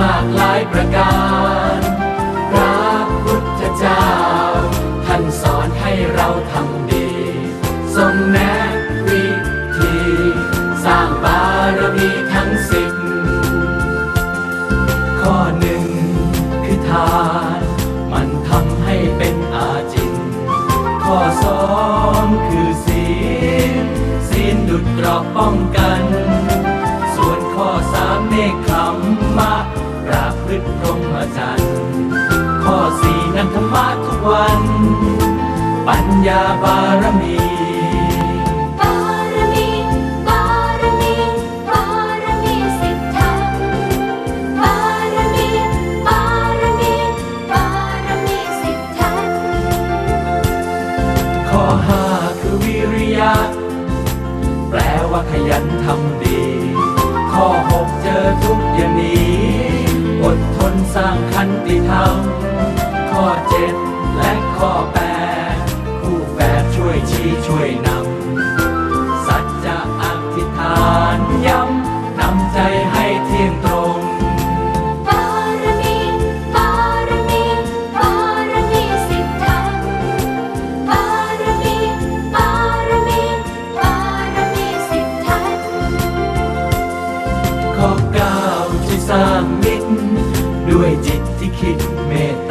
มากหลายประการ พระพุทธเจ้า ท่านสอนให้เราทำดี ทรงแนะวิธี สร้างบารมีทั้งสิบข้อหนึ่งคือทาน มันทำให้เป็นอาจิน ข้อสองคือศีลศีลดุดกรอบป้องกัน พรหมจรรย์ข้อสี่นั้นธรรมะทุกวัน ปัญญาบารมีบารมีบารมีบารมีสิบทังบารมีบารมีบารมีสิบทังข้อห้าคือวิริยะ แปลว่าขยันทำดี ข้อเจ็ดและข้อแปดคู่แฝดช่วยชี้ช่วยนำ สัจจะอธิษฐานย้ำนำใจให้เที่ยงตรงบารมีบารมีบารมีสิบทังบารมีบารมีบารมีสิบทังข้อเก้าที่สร้างมิตร kid man